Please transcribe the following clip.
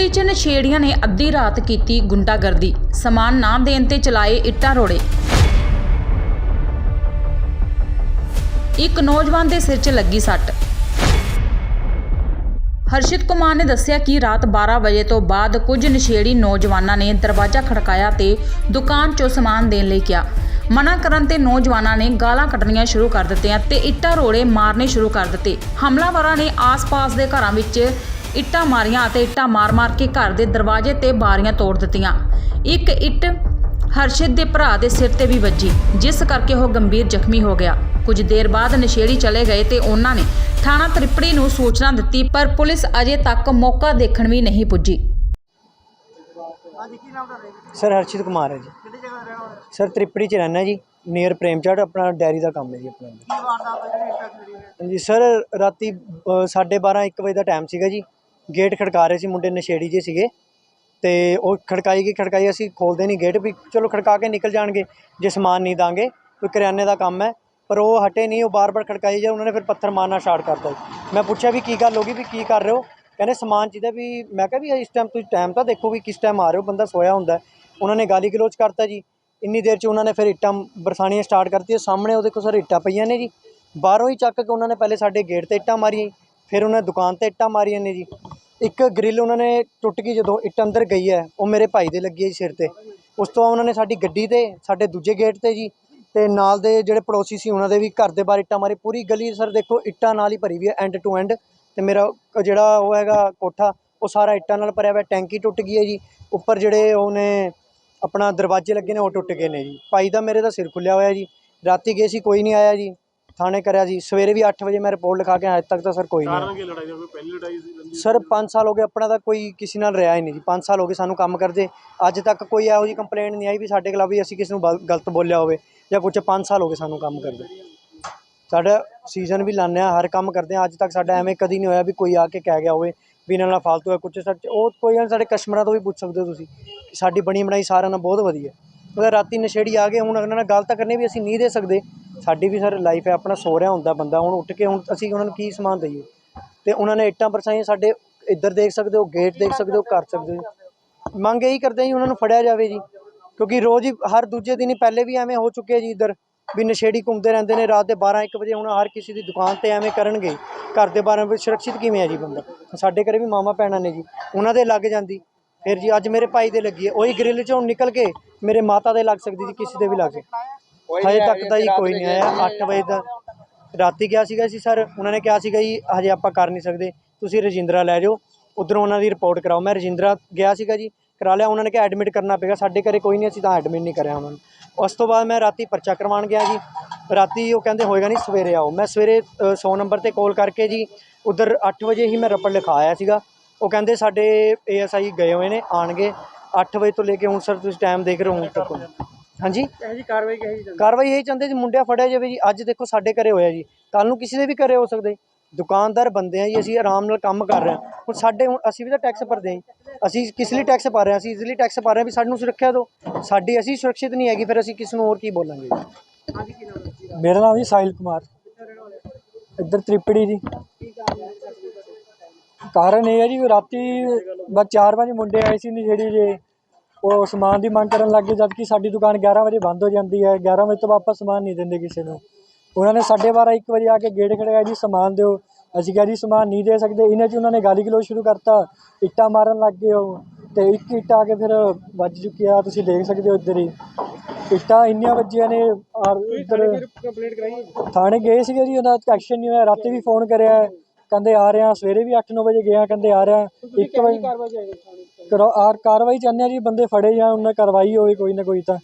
ਤ੍ਰਿਪੜੀ 'ਚ ਨਸ਼ੇੜੀਆਂ ਨੇ ਅੱਧੀ ਰਾਤ ਕੀਤੀ ਗੁੰਡਾਗਰਦੀ। ਸਮਾਨ ਨਾ ਦੇਣ ਤੇ ਚਲਾਏ ਇੱਟਾਂ ਰੋੜੇ। ਇੱਕ ਨੌਜਵਾਨ ਦੇ ਸਿਰ 'ਚ ਲੱਗੀ ਸੱਟ। ਹਰਸ਼ਿਤ ਕੁਮਾਰ ਨੇ ਦੱਸਿਆ ਕਿ ਰਾਤ 12 ਵਜੇ ਤੋਂ ਬਾਅਦ ਕੁਝ ਨਸ਼ੇੜੀ ਨੌਜਵਾਨਾਂ ਨੇ ਦਰਵਾਜ਼ਾ ਖੜਕਾਇਆ ਤੇ ਦੁਕਾਨ 'ਚੋਂ ਸਮਾਨ ਦੇਣ ਲਈ ਕਿਹਾ। ਮਨਾ ਕਰਨ ਤੇ ਨੌਜਵਾਨਾਂ ਨੇ ਗਾਲਾਂ ਕੱਢਣੀਆਂ ਸ਼ੁਰੂ ਕਰ ਦਿੱਤੀਆਂ ਤੇ ਇੱਟਾਂ ਰੋੜੇ ਮਾਰਨੇ ਸ਼ੁਰੂ ਕਰ ਦਿੱਤੇ। ਹਮਲਾਵਰਾਂ ਨੇ ਆਸ-ਪਾਸ ਦੇ ਘਰਾਂ ਵਿੱਚ ਇੱਟਾਂ ਮਾਰੀਆਂ ਅਤੇ ਇੱਟਾਂ ਮਾਰ-ਮਾਰ ਕੇ ਘਰ ਦੇ ਦਰਵਾਜ਼ੇ ਤੇ ਬਾਰੀਆਂ ਤੋੜ ਦਿੱਤੀਆਂ। ਇੱਕ ਇੱਟ ਹਰਸ਼ਿਤ ਦੇ ਭਰਾ ਦੇ ਸਿਰ ਤੇ ਵੀ ਵੱਜੀ ਜਿਸ ਕਰਕੇ ਉਹ ਗੰਭੀਰ ਜ਼ਖਮੀ ਹੋ ਗਿਆ। ਕੁਝ ਦੇਰ ਬਾਅਦ ਨਸ਼ੇੜੀ ਚਲੇ ਗਏ ਤੇ ਉਹਨਾਂ ਨੇ ਥਾਣਾ ਤ੍ਰਿਪੜੀ ਨੂੰ ਸੂਚਨਾ ਦਿੱਤੀ ਪਰ ਪੁਲਿਸ ਅਜੇ ਤੱਕ ਮੌਕਾ ਦੇਖਣ ਵੀ ਨਹੀਂ ਪੁੱਜੀ। ਹਾਂਜੀ ਕੀ ਨਾਮ ਤੁਹਾਡਾ ਜੀ? ਸਰ ਹਰਸ਼ਿਤ ਕੁਮਾਰ ਹੈ ਜੀ। ਕਿਹੜੀ ਜਗ੍ਹਾ ਰਹਿਣ ਵਾਲੇ ਸਰ ਤ੍ਰਿਪੜੀ ਚ ਰਹਿਣਾ ਜੀ ਨੀਅਰ ਪ੍ਰੇਮਚਾਟ ਆਪਣਾ ਡੈਰੀ ਦਾ ਕੰਮ ਹੈ ਜੀ ਆਪਣਾ। ਹਾਂਜੀ ਸਰ ਰਾਤੀ 12:30 1 ਵਜੇ ਦਾ ਟਾਈਮ ਸੀਗਾ ਜੀ। ਗੇਟ ਖੜਕਾ ਰਹੇ ਸੀ, ਮੁੰਡੇ ਨਸ਼ੇੜੀ ਜੇ ਸੀਗੇ। ਤੇ ਉਹ ਖੜਕਾਈ ਗਈ, ਖੜਕਾਈ ਅਸੀਂ ਖੋਲਦੇ ਨਹੀਂ ਗੇਟ ਵੀ ਚਲੋ ਖੜਕਾ ਕੇ ਨਿਕਲ ਜਾਣਗੇ, ਜੇ ਸਮਾਨ ਨਹੀਂ ਦਾਂਗੇ, ਕੋਈ ਕਰਿਆਨੇ ਦਾ ਕੰਮ ਹੈ। ਪਰ ਉਹ ਹਟੇ ਨਹੀਂ, ਉਹ ਬਾਰ-ਬਾਰ ਖੜਕਾਈ ਜਾ ਉਹਨਾਂ ਨੇ ਫਿਰ ਪੱਥਰ ਮਾਰਨਾ ਸਟਾਰਟ ਕਰਤਾ ਜੀ। ਮੈਂ ਪੁੱਛਿਆ ਵੀ ਕੀ ਗੱਲ ਹੋ ਗਈ, ਵੀ ਕੀ ਕਰ ਰਹੇ ਹੋ? ਕਹਿੰਦੇ ਸਮਾਨ ਚਾਹੀਦਾ ਵੀ, ਮੈਂ ਕਿਹਾ ਵੀ ਇਸ ਟਾਈਮ ਤੁਸੀਂ ਟਾਈਮ ਤਾਂ ਦੇਖੋ ਵੀ ਕਿਸ ਟਾਈਮ ਆ ਰਹੇ ਹੋ, ਬੰਦਾ ਸੋਇਆ ਹੁੰਦਾ ਉਹਨਾਂ ਨੇ ਗਾਲੀ ਗਲੋਚ ਕਰਤਾ ਜੀ। ਇੰਨੀ ਦੇਰ ਚ ਉਹਨਾਂ ਨੇ ਫਿਰ ਇੱਟਾਂ ਬਰਸਾਣੀਆਂ ਸਟਾਰਟ ਕਰਤੀਆਂ, ਸਾਹਮਣੇ ਉਹ ਦੇਖੋ ਸਰ ਇੱਟਾਂ ਪਈਆਂ ਨੇ ਜੀ। ਬਾਹਰੋਂ ਹੀ ਚੱਕ ਕੇ ਉਹਨਾਂ ਨੇ ਪਹਿਲੇ ਸਾਡੇ ਗੇਟ ਤੇ ਇੱਟਾਂ ਮਾਰੀਆਂ ਫਿਰ ਉਹਨਾਂ ਦੁਕਾਨ ਤੇ ਇੱਟਾਂ ਮਾਰੀਆਂ ਨੇ ਜੀ। ਇੱਕ ਗ੍ਰਿਲ ਉਹਨਾਂ ਨੇ ਟੁੱਟ ਗਈ ਜਦੋਂ ਇੱਟ ਅੰਦਰ ਗਈ ਹੈ, ਉਹ ਮੇਰੇ ਭਾਈ ਦੇ ਲੱਗੀ ਹੈ ਜੀ ਸਿਰ ਤੇ। ਉਸ ਤੋਂ ਬਾਅਦ ਉਹਨਾਂ ਨੇ ਸਾਡੀ ਗੱਡੀ ਤੇ, ਸਾਡੇ ਦੂਜੇ ਗੇਟ ਤੇ ਜੀ, ਤੇ ਨਾਲ ਦੇ ਜਿਹੜੇ ਪੜੋਸੀ ਸੀ ਉਹਨਾਂ ਦੇ ਵੀ ਘਰ ਦੇ ਬਾਹਰ ਇੱਟਾਂ ਮਾਰੀ। ਪੂਰੀ ਗਲੀ ਸਰ ਦੇਖੋ, ਇੱਟਾਂ ਨਾਲ ਹੀ ਭਰੀ ਵੀ ਹੈ ਐਂਡ ਟੂ ਐਂਡ ਤੇ ਮੇਰਾ ਜਿਹੜਾ ਉਹ ਹੈਗਾ ਕੋਠਾ, ਉਹ ਸਾਰਾ ਇੱਟਾਂ ਨਾਲ ਭਰਿਆ ਹੋਇਆ, ਟੈਂਕੀ ਟੁੱਟ ਗਈ ਹੈ ਜੀ। ਉੱਪਰ ਜਿਹੜੇ ਉਹਨੇ ਆਪਣਾ ਦਰਵਾਜ਼ੇ ਲੱਗੇ ਨੇ, ਉਹ ਟੁੱਟ ਗਏ ਨੇ ਜੀ। ਭਾਈ ਦਾ ਮੇਰੇ ਦਾ ਸਿਰ ਖੁੱਲਿਆ ਹੋਇਆ ਜੀ। ਰਾਤੀ ਗਏ ਸੀ, ਕੋਈ ਨਹੀਂ ਆਇਆ ਜੀ। ਥਾਣੇ ਕਰਿਆ ਜੀ ਸਵੇਰੇ ਵੀ 8 ਵਜੇ ਮੈਂ ਰਿਪੋਰਟ ਲਿਖਾ ਕੇ ਆਇਆ ਅੱਜ ਤੱਕ ਤਾਂ ਸਰ ਕੋਈ ਨਹੀਂ। ਆਇਆ ਕਾਰਨ ਕੀ ਲੜਾਈ ਦਾ ਕੋਈ ਪਹਿਲੀ ਲੜਾਈ ਸੀ ਰੰਜੀ ਸਰ 5 ਸਾਲ ਹੋ ਗਏ ਆਪਣਾ ਤਾਂ ਕੋਈ ਕਿਸੇ ਨਾਲ ਰਿਹਾ ਹੀ ਨਹੀਂ ਜੀ। 5 ਸਾਲ ਹੋ ਗਏ ਸਾਨੂੰ ਕੰਮ ਕਰਦੇ। ਅੱਜ ਤੱਕ ਕੋਈ ਇਹੋ ਜਿਹੀ ਕੰਪਲੇਂਟ ਨਹੀਂ ਆਈ ਵੀ ਸਾਡੇ ਖਿਲਾਫ ਵੀ ਅਸੀਂ ਕਿਸੇ ਨੂੰ ਬਲ- ਗਲਤ ਬੋਲਿਆ ਹੋਵੇ ਜਾਂ ਕੁਝ 5 ਸਾਲ ਹੋ ਗਏ ਸਾਨੂੰ ਕੰਮ ਕਰਦੇ। ਸਾਡਾ ਸੀਜ਼ਨ ਵੀ ਲਾਉਂਦੇ ਹਾਂ ਹਰ ਕੰਮ ਕਰਦੇ ਹਾਂ ਅੱਜ ਤੱਕ ਸਾਡਾ ਐਵੇਂ ਕਦੀ ਨਹੀਂ ਹੋਇਆ ਵੀ ਕੋਈ ਆ ਕੇ ਕਹਿ ਗਿਆ ਹੋਵੇ ਵੀ ਇਹਨਾਂ ਨਾਲ ਫਾਲਤੂ ਹੈ ਕੁਝ ਸੱਚ ਉਹ ਕੋਈ ਗੱਲ ਨੀ, ਸਾਡੇ ਕਸਟਮਰਾਂ ਤੋਂ ਵੀ ਪੁੱਛ ਸਕਦੇ ਹੋ ਤੁਸੀਂ। ਕਿ ਸਾਡੀ ਬਣੀ ਬਣਾਈ ਸਾਰਿਆਂ ਨਾਲ ਬਹੁਤ ਵਧੀਆ। ਉਹਦਾ ਰਾਤੀ ਨਸ਼ੇੜੀ ਆ ਗਏ ਹੁਣ ਉਹਨਾਂ ਨਾਲ ਗੱਲ ਤਾਂ ਕਰਨੀ ਵੀ ਅਸੀਂ ਨਹੀਂ ਦੇ ਸਕਦੇ। ਸਾਡੀ ਵੀ ਸਰ ਲਾਈਫ ਹੈ, ਆਪਣਾ ਸੋ ਰਿਹਾ ਹੁੰਦਾ ਬੰਦਾ, ਹੁਣ ਉੱਠ ਕੇ ਹੁਣ ਅਸੀਂ ਉਹਨਾਂ ਨੂੰ ਕੀ ਸਮਾਨ ਦਈਏ? ਤੇ ਉਹਨਾਂ ਨੇ ਇੱਟਾਂ ਬਰਸਾਈਆਂ ਸਾਡੇ ਇੱਧਰ ਦੇਖ ਸਕਦੇ ਹੋ ਗੇਟ ਦੇਖ ਸਕਦੇ ਹੋ ਕਰ ਸਕਦੇ ਹੋ। ਮੰਗ ਇਹੀ ਕਰਦੇ ਜੀ, ਉਹਨਾਂ ਨੂੰ ਫੜਿਆ ਜਾਵੇ ਜੀ, ਕਿਉਂਕਿ ਰੋਜ਼ ਹੀ ਹਰ ਦੂਜੇ ਦਿਨ ਹੀ ਪਹਿਲੇ ਵੀ ਐਵੇਂ ਹੋ ਚੁੱਕੇ ਜੀ ਇੱਧਰ, ਵੀ ਨਸ਼ੇੜੀ ਘੁੰਮਦੇ ਰਹਿੰਦੇ ਨੇ, ਰਾਤ ਦੇ 12 1 ਵਜੇ ਹੁਣ ਹਰ ਕਿਸੇ ਦੀ ਦੁਕਾਨ ਤੇ ਐਵੇਂ ਕਰਨਗੇ, ਘਰ ਦੇ ਬਾਹਰ ਵਿੱਚ ਸੁਰੱਖਿਅਤ ਕਿਵੇਂ ਹੈ ਜੀ ਬੰਦਾ? ਸਾਡੇ ਘਰੇ ਵੀ ਮਾਮਾ ਭੈਣਾਂ ਨੇ ਜੀ, ਉਹਨਾਂ ਦੇ ਲੱਗ ਜਾਂਦੀ। ਫਿਰ ਜੀ ਅੱਜ ਮੇਰੇ ਭਾਈ ਦੇ ਲੱਗੀ ਹੈ, ਉਹੀ ਗ੍ਰਿਲ ਚੋਂ ਨਿਕਲ ਕੇ ਮੇਰੇ ਮਾਤਾ ਦੇ ਲੱਗ ਸਕਦੀ ਜੀ, ਕਿਸੇ ਦੇ ਵੀ ਲੱਗ ਸਕਦੀ ਹਜੇ ਤੱਕ ਤਾਂ ਜੀ ਕੋਈ ਨਹੀਂ ਆਇਆ 8 ਵਜੇ ਦਾ ਰਾਤੀ ਗਿਆ ਸੀਗਾ ਜੀ ਸਰ ਉਹਨਾਂ ਨੇ ਕਿਹਾ ਸੀਗਾ ਜੀ ਹਜੇ ਆਪਾਂ ਕਰ ਨਹੀਂ ਸਕਦੇ ਤੁਸੀਂ ਰਜਿੰਦਰਾ ਲੈ ਜਾਓ ਉਧਰੋਂ ਉਹਨਾਂ ਦੀ ਰਿਪੋਰਟ ਕਰਾਓ। ਮੈਂ ਰਜਿੰਦਰਾ ਗਿਆ ਸੀਗਾ ਜੀ ਕਰਾ ਲਿਆ ਉਹਨਾਂ ਨੇ ਕਿਹਾ ਐਡਮਿਟ ਕਰਨਾ ਪਏਗਾ ਸਾਡੇ ਘਰੇ ਕੋਈ ਨਹੀਂ ਅਸੀਂ ਤਾਂ ਐਡਮਿਟ ਨਹੀਂ ਕਰਿਆ ਉਹਨਾਂ ਨੂੰ। ਉਸ ਤੋਂ ਬਾਅਦ ਮੈਂ ਰਾਤੀ ਪਰਚਾ ਕਰਵਾਉਣ ਗਿਆ ਜੀ ਰਾਤੀ ਉਹ ਕਹਿੰਦੇ ਹੋਏਗਾ ਨਹੀਂ ਸਵੇਰੇ ਆਓ। ਮੈਂ ਸਵੇਰੇ 100 ਨੰਬਰ ਤੇ ਕਾਲ ਕਰਕੇ ਜੀ ਉਧਰ 8 ਵਜੇ ਹੀ ਮੈਂ ਰਪੜ ਲਿਖਾ ਆਇਆ ਸੀਗਾ। ਉਹ ਕਹਿੰਦੇ ਸਾਡੇ ਏਐਸਆਈ ਗਏ ਹੋਏ ਨੇ ਆਣਗੇ 8 ਵਜੇ ਤੋਂ ਲੈ ਕੇ ਹੁਣ ਸਰ ਤੁਸੀਂ ਟਾਈਮ ਦੇਖ ਰਹੇ ਹੋ ਹੁਣ ਤੱਕ ਹਾਂਜੀ? ਇਹੋ ਜੀ ਕਾਰਵਾਈ ਕਿਹੋ ਜੀ ਕਾਰਵਾਈ ਇਹ ਚਾਹੁੰਦੇ ਜੀ ਮੁੰਡਿਆ ਫੜਿਆ ਜਾਵੇ ਜੀ ਅੱਜ ਦੇਖੋ ਸਾਡੇ ਘਰੇ ਹੋਇਆ ਜੀ। ਕੱਲ ਨੂੰ ਕਿਸੇ ਦੇ ਵੀ ਘਰੇ ਹੋ ਸਕਦੇ। ਦੁਕਾਨਦਾਰ ਬੰਦੇ ਆ ਜੀ ਅਸੀਂ ਆਰਾਮ ਨਾਲ ਕੰਮ ਕਰ ਰਹੇ ਹਾਂ ਹੁਣ ਸਾਡੇ ਹੁਣ ਅਸੀਂ ਵੀ ਤਾਂ ਟੈਕਸ ਭਰਦੇ ਹਾਂ ਜੀ। ਅਸੀਂ ਕਿਸ ਲਈ ਟੈਕਸ ਭਰ ਰਹੇ ਹਾਂ ਅਸੀਂ ਇਸ ਲਈ ਟੈਕਸ ਭਰ ਰਹੇ ਹਾਂ ਵੀ ਸਾਨੂੰ ਸੁਰੱਖਿਆ ਦਿਓ। ਸਾਡੀ ਅਸੀਂ ਸੁਰੱਖਿਅਤ ਨਹੀਂ ਹੈਗੀ ਫਿਰ ਅਸੀਂ ਕਿਸ ਨੂੰ ਹੋਰ ਕੀ ਬੋਲਾਂਗੇ ਜੀ? ਮੇਰਾ ਨਾਮ ਜੀ ਸਾਹਿਲ ਕੁਮਾਰ? ਇੱਧਰ ਤ੍ਰਿਪੜੀ ਜੀ। ਕਾਰਨ ਇਹ ਹੈ ਜੀ ਰਾਤੀ ਬਸ ਚਾਰ ਪੰਜ ਮੁੰਡੇ ਆਏ ਸੀ ਜਿਹੜੀ ਜੇ ਉਹ ਸਮਾਨ ਦੀ ਮੰਗ ਕਰਨ ਲੱਗੇ ਜਦ ਕਿ ਸਾਡੀ ਦੁਕਾਨ 11 ਵਜੇ ਬੰਦ ਹੋ ਜਾਂਦੀ ਹੈ। 11 ਵਜੇ ਤੋਂ ਵਾਪਸ ਸਮਾਨ ਨਹੀਂ ਦਿੰਦੇ ਕਿਸੇ ਨੂੰ। ਉਹਨਾਂ ਨੇ 12:30 1 ਵਜੇ ਆ ਕੇ ਗੇਟ ਖੜਕਾਇਆ ਜੀ ਸਮਾਨ ਦਿਓ। ਅਸੀਂ ਕਿਹਾ ਜੀ ਸਮਾਨ ਨਹੀਂ ਦੇ ਸਕਦੇ। ਇਹਨਾਂ 'ਚ ਉਹਨਾਂ ਨੇ ਗਾਲੀ ਗਲੋਚ ਸ਼ੁਰੂ ਕਰਤਾ। ਇੱਟਾਂ ਮਾਰਨ ਲੱਗ ਗਏ ਉਹ। ਤੇ ਇੱਕ ਇੱਟ ਆ ਕੇ ਫਿਰ ਵੱਜ ਚੁੱਕੀ ਆ। ਤੁਸੀਂ ਦੇਖ ਸਕਦੇ ਹੋ ਇੱਧਰ ਹੀ। ਇੱਟਾਂ ਇੰਨੀਆਂ ਵੱਜੀਆਂ ਨੇ ਔਰ ਇੱਧਰ ਕੰਪਲੇਂਟ ਕਰਾਈ? ਥਾਣੇ ਗਏ ਸੀਗੇ ਜੀ ਉਹਨਾਂ ਦਾ ਐਕਸ਼ਨ ਨਹੀਂ ਹੋਇਆ। ਰਾਤੀ ਵੀ ਫੋਨ ਕਰਿਆ। ਕਹਿੰਦੇ ਆ ਰਿਹਾ ਸਵੇਰੇ ਵੀ 8-9 ਵਜੇ ਗਿਆ। ਕਹਿੰਦੇ ਆ ਰਿਹਾ। ਤੁਸੀਂ 1 ਕਿਹੋ ਵਜੇ ਕਰੋ ਆਰ ਕਾਰਵਾਈ ਚਾਹੁੰਦੇ ਆ ਜੀ? ਬੰਦੇ ਫੜੇ ਜਾਣ, ਉਹਨਾਂ ਕਾਰਵਾਈ ਹੋਵੇ ਕੋਈ ਨਾ ਕੋਈ ਤਾਂ।